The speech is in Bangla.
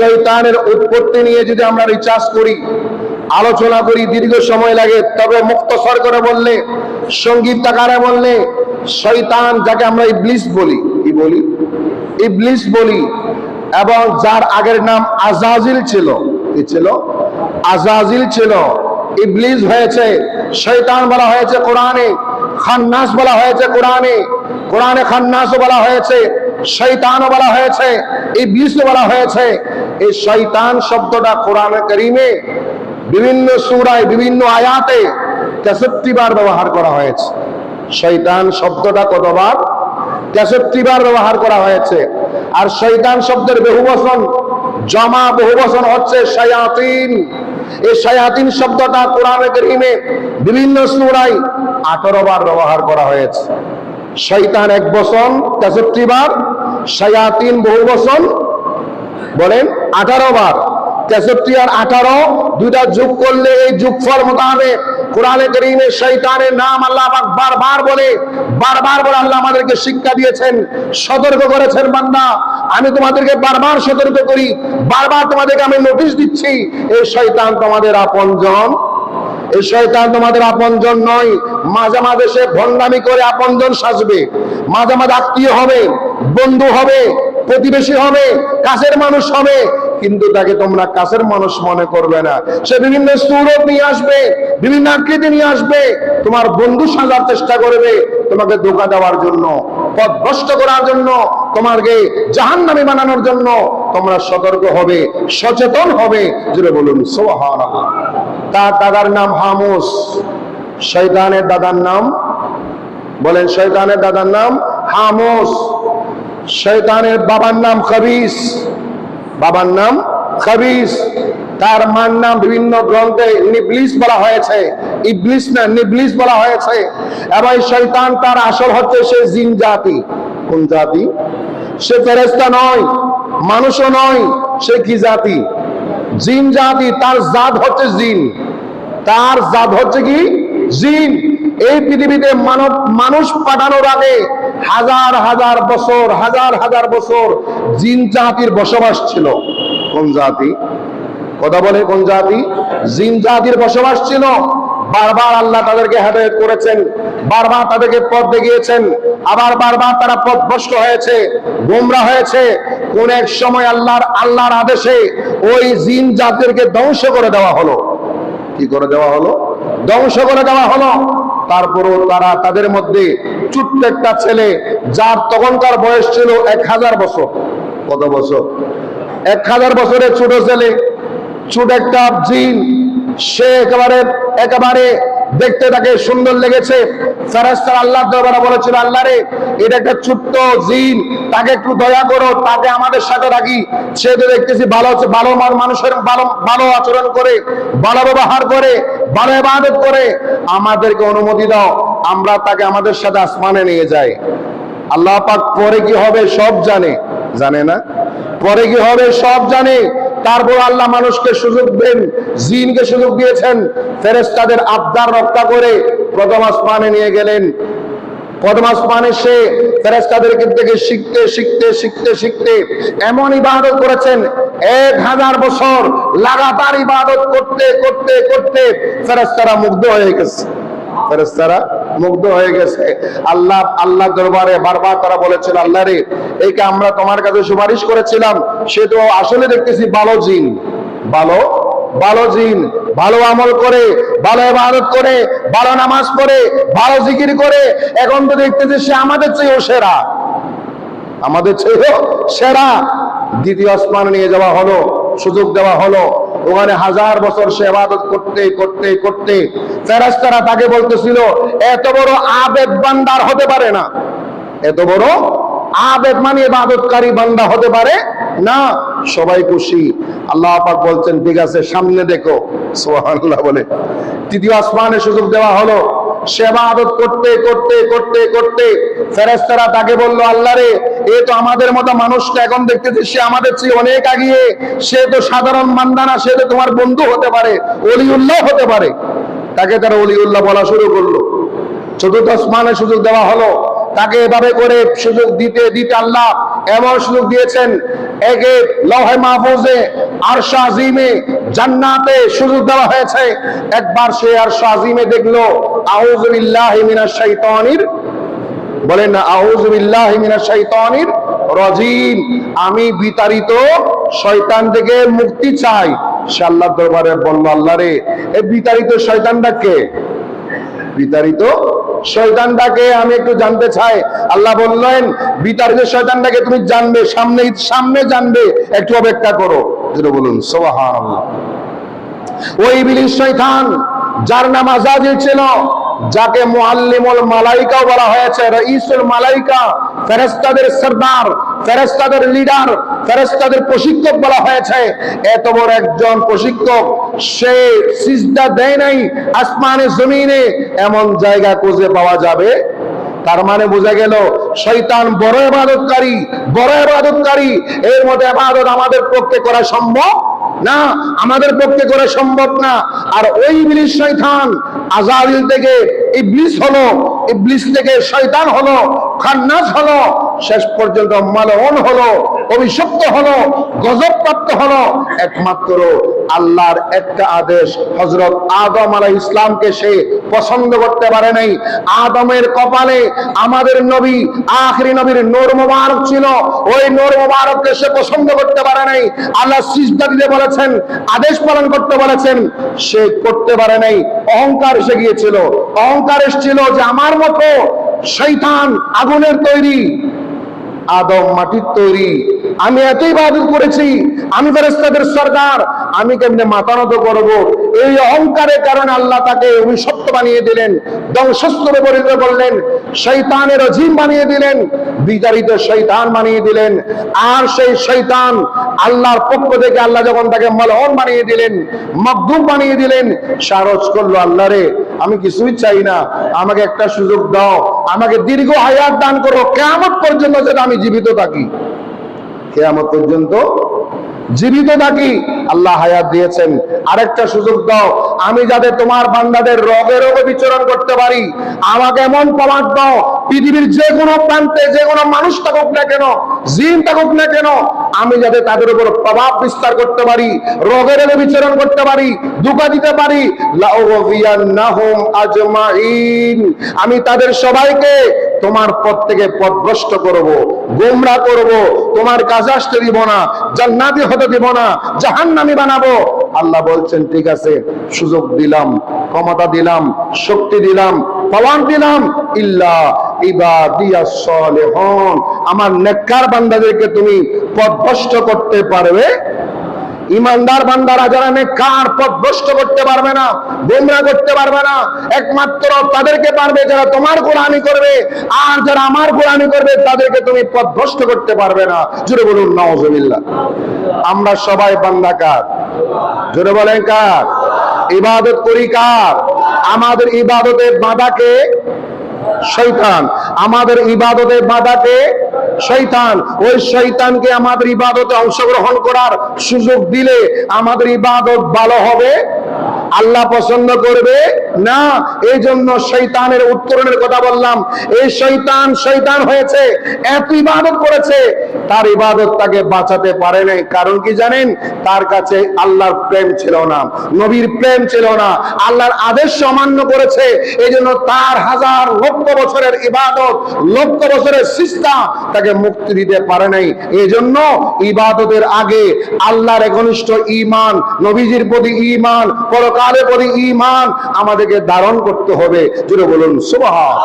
শয়তানের উৎপত্তি নিয়ে যদি আমরা রিচার্জ করি, আলোচনা করি, দীর্ঘ সময় লাগে, তবে মুক্তসর করে বললে সংগীত আকারে বললে শৈতান যাকে আমরা ইবলিস বলি, কি বলি? ইবলিস বলি, এবং যার আগের নাম আজাজিল ছিল, কি ছিল? আজাজিল ছিল। ইবলিস হয়েছে শৈতান বলা হয়েছে কোরআনে, খান্নাস বলা হয়েছে কোরআনে কোরআনে খান্নাসও বলা হয়েছে শৈতানও বলা হয়েছে, ইবলিসও বলা হয়েছে এই শয়তান শব্দটা কোরআনে করিমে বিভিন্ন সূরায়, বিভিন্ন আয়াতে তেষট্টি বার ব্যবহার করা হয়েছে। শয়তান শব্দটা কতবার? তেষট্টি বার ব্যবহার করা হয়েছে। আর শয়তান শব্দের বহু বচন জমা বহু বচন হচ্ছে শয়াতিন। এই শয়াতিন শব্দটা কোরআনে করিমে বিভিন্ন সূরায় আঠারো বার ব্যবহার করা হয়েছে। শৈতান এক বচন, তেষট্টি বার। শয়াতিন বহু বচন বলেন আঠারো বার। তেষট্টি আর আঠারো, দুইটা যোগ করলে এই যুগ যোগফল মোতাবেক কোরআনে করিমে শৈতানের নাম আল্লাহ বারবার বলে বারবার বলে আল্লাহ আমাদেরকে শিক্ষা দিয়েছেন, সতর্ক করেছেন বান্দা। আমি তোমাদেরকে বারবার সতর্ক করি, বারবার তোমাদেরকে আমি নোটিশ দিচ্ছি, এই শৈতান তোমাদের আপনজন। এই শয়তান তোমাদের আপনজন নয়, মাঝে মাঝে সে ভণ্ডামি করে আপনজন সাজবে, মাঝে মাঝে আত্মীয় হবে, বন্ধু হবে প্রতিবেশী হবে, কাছের মানুষ হবে, কিন্তু তাকে তোমরা কাছের মানুষ মনে করবে না। সে বিভিন্ন সুরত নিয়ে আসবে, বিভিন্ন আকৃতি নিয়ে আসবে, তোমার বন্ধু সাজার চেষ্টা করবে তোমাকে ধোকা দেওয়ার জন্য পথ ভ্রষ্ট করার জন্য, তোমাকে জাহান নামে বানানোর জন্য তোমরা সতর্ক হবে, সচেতন হবে যেটা বলুন সোহান তার দাদার নাম হামুস শৈতানের দাদার নাম, বলেন শৈতানের দাদার নাম হামুস। শৈতানের বাবার নাম খবিস। বাবার নাম খবিস। তার মার নাম বিভিন্ন গ্রন্থে নিবলিস বলা হয়েছে। ইবলিস না, নিবলিস বলা হয়েছে। এবং শৈতান তার আসল হচ্ছে সে জিন জাতি। কোন জাতি? সে ফেরেস্তা নয়, মানুষও নয়, সে কি জাতি? জিন জাতি, তার জাত হচ্ছে জিন। তার জাত হচ্ছে কি? জিন। এই পৃথিবীতে মানব মানুষ পাঠানোর আগে হাজার হাজার বছর, হাজার হাজার বছর জিন জাতির বসবাস ছিল। কোন জাতি? কথা বলে কোন জাতি? জিন জাতির বসবাস ছিল। বারবার আল্লাহ তাদেরকে হেদায়ত করেছেন, বারবার তাদেরকে পথ দেখিয়েছেন, আবার বারবার তারা পথ পথভ্রষ্ট হয়েছে, গোমরা হয়েছে। কোন এক সময় আল্লাহর আল্লাহর আদেশে ওই জিন জাতিরকে ধ্বংস করে দেওয়া হলো। কি করে দেওয়া হলো? ধ্বংস করে দেওয়া হলো। তারপরও তারা তাদের মধ্যে ছোট্ট একটা ছেলে, যার তখনকার বয়স ছিল এক হাজার বছর। কত বছর? এক হাজার বছরের ছোট ছেলে ছোট একটা জিন, সে একেবারে একেবারে দেখতে তাকে সুন্দর লেগেছে। ফেরেস্তার আল্লাহ দরবারে বলেছিল, আল্লাহ রে, এটা একটা ছোট্ট জিন, তাকে একটু দয়া করো, তাকে আমাদের সাথে রাখি। সে তো দেখতেছি ভালো ভালো মানুষের ভালো ভালো আচরণ করে, ভালো ব্যবহার করে ভালো ইবাদত করে, আমাদেরকে অনুমতি দাও, আমরা তাকে আমাদের সাথে আসমানে নিয়ে যাই। আল্লাহ পাক পরে কি হবে সব জানে। জানে না? পরে কি হবে সব জানে। তারপর আল্লাহ মানুষকে সুযোগ দেন, জিনকে সুযোগ দিয়েছেন ফেরেস্তাদের আবদার রক্ষা করে প্রথম আসমানে নিয়ে গেলেন। প্রথম আসমানে সে ফেরেস্তাদের থেকে শিখতে শিখতে শিখতে শিখতে এমন ইবাদত করেছেন। এক হাজার বছর লাগাতার ইবাদত করতে করতে করতে মুগ্ধ হয়ে গেছে। মুগ্ধ হয়ে গেছে। আল্লাহ আল্লাহ দরবারে বারবার তারা বলেছিল আল্লাহ রে, একে আমরা তোমার কাছে সুপারিশ করেছিলাম, সে তো আসলে দেখতেছি ভালো জিন। ভালো ভালো জিন, ভালো আমল করে, ভালো ইবাদত করে, ভালো নামাজ পড়ে, ভালো জিকির করে, এখন তো দেখতেছি সে আমাদের চেয়েও সেরা। আমাদের চেয়েও সেরা। দ্বিতীয় আসমানে নিয়ে যাওয়া হলো, সুযোগ দেওয়া হলো। ওখানে হাজার বছর সে আবাদত করতে করতে করতে ফেরাস্তারা তাকে বলতেছিল, এত বড় আবেদ বান্দার হতে পারে না। এত বড় আবেদ মানে ইবাদতকারী বান্দা হতে পারে না, সবাই খুশি। আল্লাহ পাক বলছেন, ঠিক আছে, সামনে দেখো। সুবহানাল্লাহ বলে। তৃতীয় আসমানে সুযোগ দেওয়া হলো। সেবা আদত করতে করতে করতে করতে ফেরেস্তারা তাকে বলল, আল্লাহ রে, এ তো আমাদের মতো মানুষটা এখন দেখতেছি, সে আমাদের চেয়ে অনেক আগিয়ে। সে তো সাধারণ মান্দানা সে তো তোমার বন্ধু হতে পারে, অলিউল্লাহ হতে পারে। তাকে তারা অলিউল্লাহ বলা শুরু করল। চতুর্থ আসমানে সুযোগ দেওয়া হলো। তাকে এভাবে করে সুযোগ দিতে দিতে আল্লাহ এমন সুযোগ দিয়েছেন, একে লহে মাহফুজে আরশ আজিমে জান্নাতে সুযোগ দেওয়া হয়েছে। একবার সে আরশ আজিমে দেখল, আউযু বিল্লাহি মিনাশ শাইতানির বলেন না আউযু বিল্লাহি মিনাশ শাইতানির রাজিম, আমি বিতাড়িত শয়তান থেকে মুক্তি চাই। সে আল্লাহর দরবারে বলল, আল্লাহ রে এই বিতাড়িত শয়তানটা কে? বিতাড়িত শয়তানটাকে আমি একটু জানতে চাই। আল্লাহ বললেন, বিতাড়িত শয়তানটাকে তুমি জানবে, সামনে সামনে জানবে, একটু অপেক্ষা করো। যেটা বলুন সোহান ওই বিলিশ শৈতান যার নাম আজাদিল ছিল যাকে মুআল্লিমুল মালাইকাও বলা হয়েছে, রাইসুল মালাইকা, ফেরেশতাদের সরদার, ফেরেশতাদের লিডার, ফেরেশতাদের প্রশিক্ষক বলা হয়েছে। এত বড় একজন প্রশিক্ষক, সে সিজদা দেয় নাই আসমানে, জমিনে, এমন জায়গা খুঁজে পাওয়া যাবে? তার মানে বোঝা গেল শৈতান বড় ইবাদতকারী বড় ইবাদতকারী, এর মধ্যে ইবাদত আমাদের পক্ষে করা সম্ভব না, আমাদের পক্ষে করা সম্ভব না। আর ওই ইবলিস শয়তান আজারিল থেকে ইবলিস হলো, ইবলিস থেকে শয়তান হলো, খান্নাস হলো, শেষ পর্যন্ত মালন হলো, অভিশপ্ত হলো গজব প্রাপ্ত হলো, একমাত্র আল্লাহর একটা আদেশ হজরত আদম আলাহ ইসলামকে সে পছন্দ করতে পারে নাই। আদমের কপালে আমাদের নবী, আখরি নবীর নূর মোবারক ছিল। ওই নূর মোবারককে সে পছন্দ করতে পারে নাই। আল্লাহ সিজদা দিতে বলেছেন, আদেশ পালন করতে বলেছেন, সে করতে পারে নাই। অহংকার এসে গিয়েছিল। অহংকার এসেছিল যে আমার মতো শৈতান আগুনের তৈরি, আদম মাটির তৈরি। আমি এতই বাদত করেছি, আমি ফেরেস্তাদের সরকার আমি কেমনে মাথা নত করব? এই অহংকারের কারণে আল্লাহ তাকে অভিশপ্ত বানিয়ে দিলেন ধ্বংসস্তরে পরিণত করলেন শৈতানের অজিম বানিয়ে দিলেন, বিতাড়িত শৈতান বানিয়ে দিলেন। আর সেই শৈতান আল্লাহর পক্ষ থেকে আল্লাহ যখন তাকে মলহন বানিয়ে দিলেন মকদুম বানিয়ে দিলেন সারজ করল আল্লাহ রে, আমি কিছুই চাই না, আমাকে একটা সুযোগ দাও, আমাকে দীর্ঘ হায়াত দান করো কেমন পর্যন্ত যেটা আমি জীবিত থাকি। কেয়ামত পর্যন্ত জীবিত থাকি, আল্লাহ হায়াত দিয়েছেন। আরেকটা সুযোগ দাও, আমি যাতে তোমার বান্দাদের রোগে রোগে বিচরণ করতে পারি। আমাকে এমন প্রমাণ দাও, পৃথিবীর যে কোনো প্রান্তে, যে কোনো মানুষ থাকুক না কেন, জিন থাকুক না কেন, আমি যাতে তাদের উপর প্রভাব বিস্তার করতে পারি, রোগে রোগে বিচরণ করতে পারি দুঃখা দিতে পারি। আমি তাদের সবাইকে তোমার পথ থেকে পথভ্রষ্ট করব, গোমরা করব, তোমার কাছে আসতে দিব না, জান্নাতি হতে দিব না, জাহান্নামী বানাবো। আল্লাহ বলছেন, ঠিক আছে, সুযোগ দিলাম, ক্ষমতা দিলাম, শক্তি দিলাম পাওয়ান দিলাম। ইল্লা আমার নেককার বান্দাদেরকে তুমি পথভ্রষ্ট করতে পারবে ইমানদার বান্দারা যারা নেককার, পথ ভ্রষ্ট করতে পারবে না, গোমরা করতে পারবে না, একমাত্র তাদেরকে পারবে যারা তোমার গোলামি করবে, আর যারা আমার গোলামি করবে, তাদেরকে তুমি পথ ভ্রষ্ট করতে পারবে না। জুড়ে বলুন নওয়াজবিল্লাহ আমরা সবাই বান্দা কার? জোরে বলেন কার? ইবাদত করি কার? আমাদের ইবাদতের বাধাকে শৈতান আমাদের ইবাদতের বাধাকে শৈতান ওই শৈতানকে আমাদের ইবাদতে অংশগ্রহণ করার সুযোগ দিলে আমাদের ইবাদত ভালো হবে, আল্লাহ পছন্দ করবে না এই জন্য শৈতানের উত্তরণের কথা বললাম। এই শৈতান শৈতান হয়েছে, এত ইবাদত করেছে, তার ইবাদত তাকে বাঁচাতে পারে নাই। কারণ কি জানেন? তার কাছে আল্লাহর প্রেম ছিল না, নবীর প্রেম ছিল না, আল্লাহর আদেশ অমান্য করেছে। এই জন্য তার হাজার লক্ষ বছরের ইবাদত, লক্ষ বছরের সিস্তা তাকে মুক্তি দিতে পারে নাই। এই জন্য ইবাদতের আগে আল্লাহর একনিষ্ঠ ইমান নবীজির প্রতি ইমান পরকালের প্রতি ইমান আমাদেরকে ধারণ করতে হবে। জুড়ে বলুন সুবহান।